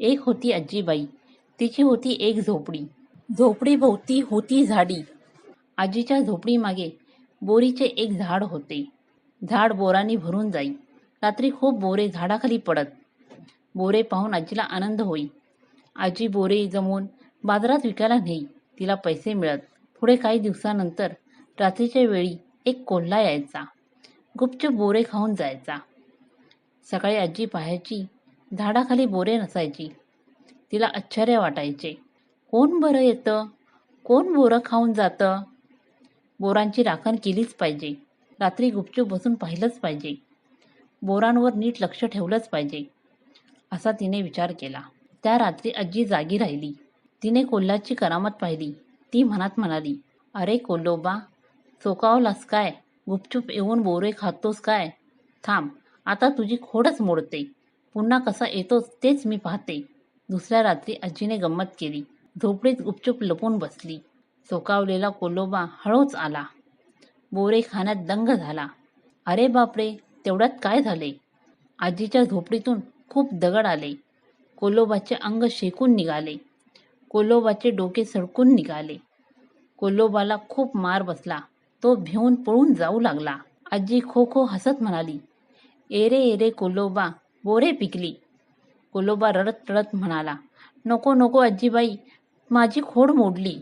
एक होती आजीबाई तिची होती एक झोपडी. झोपडीभोवती होती झाडी. आजीच्या झोपडीमागे बोरीचे एक झाड होते. झाड बोरांनी भरून जाई. रात्री खूप बोरे झाडाखाली पडत. बोरे पाहून आजीला आनंद होई. आजी बोरे जमवून बाजारात विकायला नेई. तिला पैसे मिळत. पुढे काही दिवसानंतर रात्रीच्या वेळी एक कोल्हा यायचा. गुपचूप बोरे खाऊन जायचा. सकाळी आजी पाहायची झाडाखाली बोरे नसायची. तिला आश्चर्य वाटायचे. कोण बरं येतं? कोण बोरं खाऊन जातं? बोरांची राखण केलीच पाहिजे. रात्री गुपचूप बसून पाहिलंच पाहिजे. बोरांवर नीट लक्ष ठेवलंच पाहिजे. असा तिने विचार केला. त्या रात्री आजी जागी राहिली. तिने कोल्हाची करामत पाहिली. ती मनात म्हणाली अरे कोल्होबा चोकावलास काय? गुपचूप येऊन बोरे खातोस काय? थांब आता तुझी खोडच मोडते. पुन्हा कसा येतोच तेच मी पाहते. दुसऱ्या रात्री आजीने गंमत केली. झोपडीत गुपचूप लपून बसली. चोकावलेला कोलोबा हळूच आला. बोरे खाण्यात दंग झाला. अरे बापरे! तेवढ्यात काय झाले? आजीच्या झोपडीतून खूप दगड आले. कोलोबाचे अंग शेकून निघाले. कोलोबाचे डोके सडकून निघाले. कोलोबाला खूप मार बसला. तो भिवून पळून जाऊ लागला. आजी खो खो हसत म्हणाली एरे एरे कोलोबा बोरे पिकली. गोलोबा रडत रडत म्हणाला नको नको आजीबाई माझी खोड मोडली.